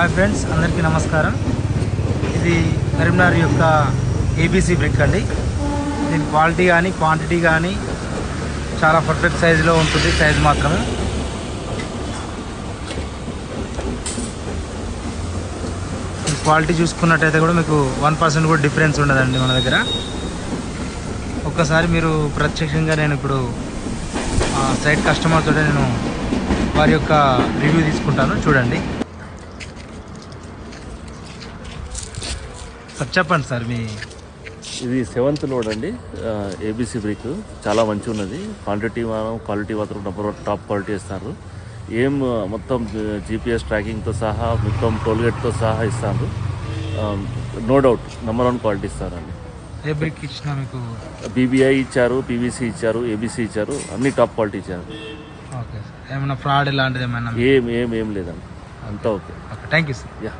Hi friends అందరికీ నమస్కారం. ఇది కరీంనగర్ యొక్క ఏబీసీ బ్రిక్ అండి. దీని క్వాలిటీ కానీ క్వాంటిటీ కానీ చాలా పర్ఫెక్ట్ సైజులో ఉంటుంది సైజ్ మాత్రమే. క్వాలిటీ చూసుకున్నట్టయితే కూడా మీకు వన్ పర్సెంట్ కూడా డిఫరెన్స్ ఉండదండి మన దగ్గర. ఒక్కసారి మీరు ప్రత్యక్షంగా నేను ఇప్పుడు ఆ సైట్ కస్టమర్తో నేను వారి యొక్క రివ్యూ తీసుకుంటాను. చూడండి. సార్ చెప్పండి సార్ మీ ఇది సెవెంత్ లోడ్ అండి. ABC brick. చాలా మంచిగా ఉన్నది క్వాంటిటీ మనం క్వాలిటీ మాత్రం నెంబర్ వన్ టాప్ క్వాలిటీ ఇస్తారు. ఏం మొత్తం జీపీఎస్ ట్రాకింగ్తో సహా మొత్తం టోల్గేట్తో సహా ఇస్తారు. No doubt number one quality ఇస్తారండి. ఏ బ్రిక్ ఇచ్చినా మీకు బీబీఐ ఇచ్చారు పీవీసీ ఇచ్చారు ఏబీసీ ఇచ్చారు అన్ని టాప్ క్వాలిటీ ఇచ్చారు. ఓకే ఏమైనా ఫ్రాడ్ ఇలాంటిది ఏమైనా ఏం ఏం ఏం లేదండి. అంతా okay. Okay thank you sir ya